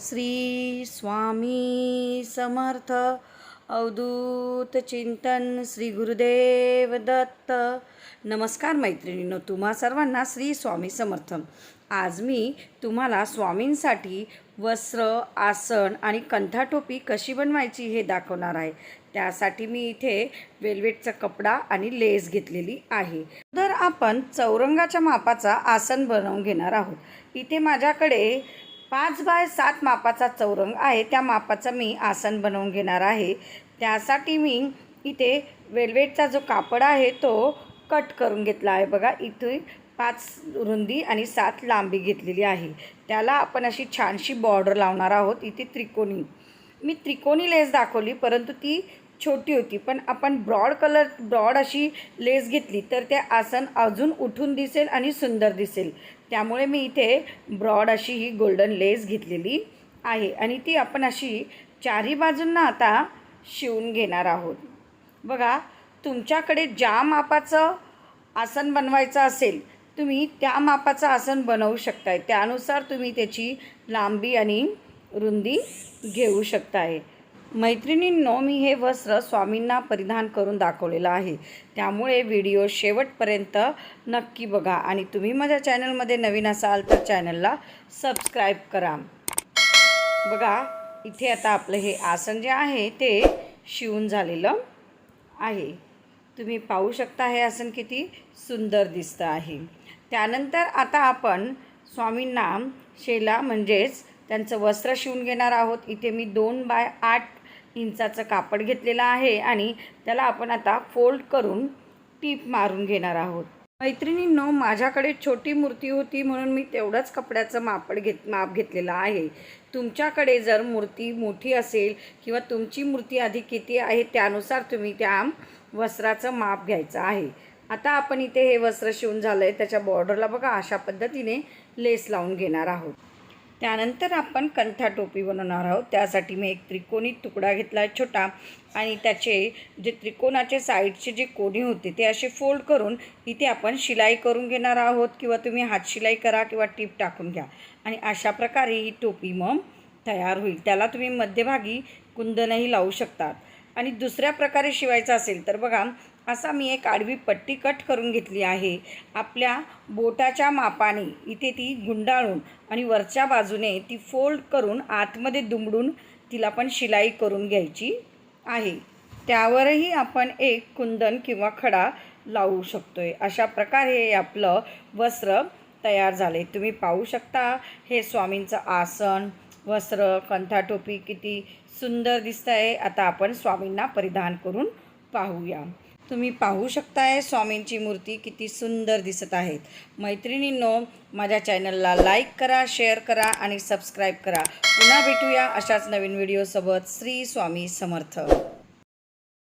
श्री स्वामी समर्थ अवधूत चिंतन श्री गुरुदेव दत्त. नमस्कार मैत्रिणींनो तुम्हा सर्वांना श्री स्वामी समर्थ. आज मी तुम्हाला स्वामींसाठी वस्त्र आसन आणि कंठाटोपी कशी बनवायची हे दाखवणार आहे. त्यासाठी मी इथे वेल्वेटचा कपडा आणि लेस घेतलेली आहे. तर आपण चौरंगाच्या मापाचा आसन बनवून घेणार आहोत. इथे माझ्याकडे पाच बाय सात मापाचा चौरंग आहे. त्या मापाचं मी आसन बनवून घेणार आहे. त्यासाठी मी इथे वेल्वेटचा जो कापड आहे तो कट करून घेतला आहे. बघा इथे पाच रुंदी आणि सात लांबी घेतलेली आहे. त्याला आपण अशी छानशी बॉर्डर लावणार आहोत. इथे त्रिकोणी. मी त्रिकोणी लेस दाखवली परंतु ती छोटी होती. पण आपण ब्रॉड कलर ब्रॉड अशी लेस घेतली तर ते आसन अजून उठून दिसेल आणि सुंदर दिसेल. त्यामुळे मी इथे ब्रॉड अशी ही गोल्डन लेस घेतलेली आहे. आणि ती आपण अशी चारही बाजूंना आता शिवून घेणार आहोत. बघा तुमच्याकडे ज्या मापाचं आसन बनवायचं असेल तुम्ही त्या मापाचं आसन बनवू शकताय. त्यानुसार तुम्ही त्याची लांबी आणि रुंदी घेऊ शकताय. मैत्रिणींनो मी हे वस्त्र स्वामींना परिधान करून दाखवलेलं आहे. त्यामुळे व्हिडिओ शेवटपर्यंत नक्की बघा आणि तुम्ही माझ्या चॅनलमध्ये नवीन असाल तर चॅनलला सबस्क्राईब करा. बघा इथे आता आपलं हे आसन जे आहे ते शिवून झालेलं आहे. तुम्ही पाहू शकता हे आसन किती सुंदर दिसतं आहे. त्यानंतर आता आपण स्वामींना शेला म्हणजेच त्यांचं वस्त्र शिवून घेणार आहोत. इथे मी दोन बाय आठ इंचाचं कापड घेतलेलं आहे आणि त्याला आपण आता फोल्ड करून टीप मारून घेणार आहोत. मैत्रिणींनो माझ्याकडे छोटी मूर्ती होती म्हणून मी तेवढंच कपड्याचं मापड घेत माप घेतलेलं आहे. तुमच्याकडे जर मूर्ती मोठी असेल किंवा तुमची मूर्ती आधी किती आहे त्यानुसार तुम्ही त्या वस्त्राचं माप घ्यायचं आहे. आता आपण इथे हे वस्त्र शिवून झालं आहे त्याच्या बॉर्डरला बघा अशा पद्धतीने लेस लावून घेणार आहोत. त्यानंतर आपण कंथा टोपी बनवणार आहोत. त्यासाठी मी एक त्रिकोणी तुकडा घेतला आहे छोटा आणि त्याचे जे त्रिकोणाचे साईडचे जे कोणी होते ते असे फोल्ड करून इथे आपण शिलाई करून घेणार आहोत किंवा तुम्ही हात शिलाई करा किंवा टीप टाकून घ्या. आणि अशा प्रकारे ही टोपी मग तयार होईल. त्याला तुम्ही मध्यभागी कुंदनही लावू शकतात. आणि दुसऱ्या प्रकारे शिवायचं असेल तर बघा असा मी एक आडवी पट्टी कट करून घेतली आहे. आपल्या बोटाच्या मापाने इथे ती गुंडाळून आणि वरच्या बाजूने ती फोल्ड करून आतमध्ये दुमडून तिला पण शिलाई करून घ्यायची आहे. त्यावरही आपण एक कुंदन किंवा खडा लावू शकतो आहे अशा प्रकारे हे आपलं वस्त्र तयार झाले तुम्ही पाहू शकता हे स्वामींचं आसन वस्त्र कंथाटोपी किती सुंदर दिसतं आहे आता आपण स्वामींना परिधान करून पाहूया. तुम्ही पाहू शकताय स्वामींची मूर्ती किती सुंदर दिसत आहेत. मैत्रिणींनो माझ्या चॅनलला लाईक करा शेअर करा आणि सबस्क्राईब करा. पुन्हा भेटूया अशाच नवीन व्हिडिओसोबत. श्री स्वामी समर्थ.